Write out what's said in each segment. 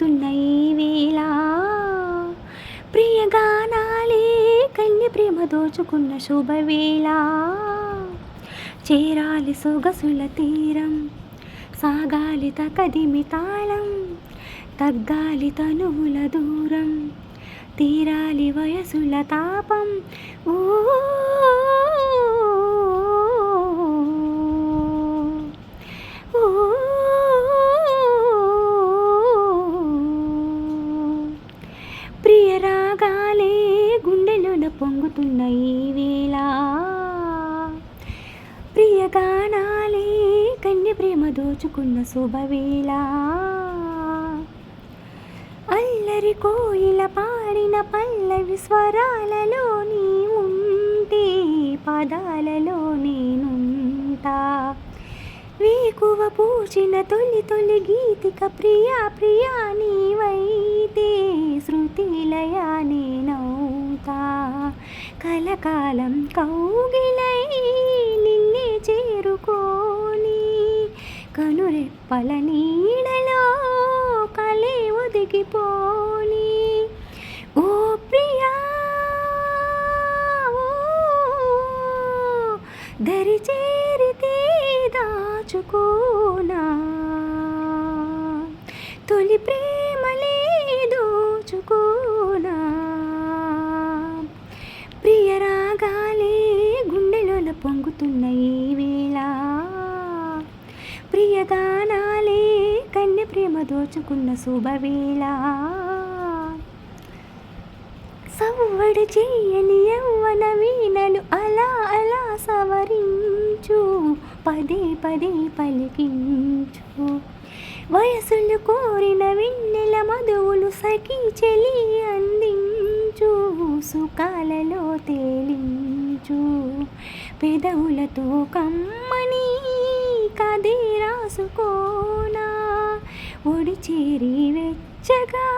పొంగుతున్న ఈ వేళ. ప్రియగానాలే కన్ని ప్రేమ దోచుకున్న శుభవేళ. చేరాలి సొగసుల తీరం సాగాలి తకదిమి తాళం తగ్గాలి తనువుల దూరం తీరాలి వయసుల తాపం. ఓ రాగాలే గుండెలోన పొంగుతున్న ఈ వేళ. ప్రియ గానాలే కన్య ప్రేమ దోచుకున్న శుభవేళ. అల్లరి కోయిల పాడిన పల్లవి స్వరాలలో నీ ఉంటే పదాలలో నేనుంటా వేకువ పూచిన తొలి తొలి గీతిక ప్రియా ప్రియా నీవైతే శృతిలయ నౌతా కలకాలం కౌగిలై నిన్నే చేరుకోని కనురెప్పల నీడలో కలే ఒదిగిపోని. ఓ ప్రియా ఓ దరి చేరితే దాచుకోనా. తొలి ప్రియ ప్రియగానాలే కన్య ప్రేమ దోచుకున్న శుభవేళ. సవ్వడు చెయ్యని యవ్వన వీణలు అలా అలా సవరించు. పదే పదే పలికించు. వయసులు కోరిన విన్నెల మధువులు సఖీ చెలి అందించు. సుఖాలలో తేలించు. పెదవులతో కమ్మని కదే రాసుకోనా? ఒడి చేరి వెచ్చగా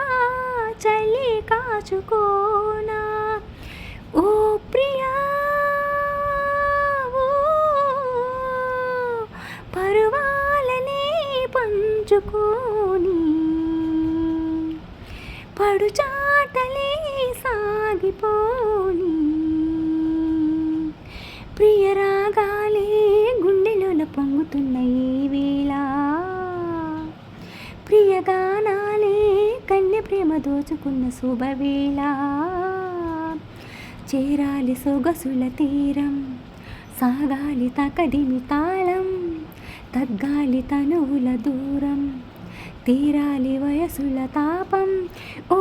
చలి కాచుకోనా? ఓ ప్రియా పరువాలనే పంచుకోని? పడుచాటలే సాగిపోని. పాడుతున్న ఈ వేళ ప్రియగానాలే కన్య ప్రేమ దోచుకున్న శుభవేళ. చేరాలి సొగసుల తీరం సాగాలి తకదిమి తాళం తగ్గాలి తనువుల దూరం తీరాలి వయసుల తాపం. ఓ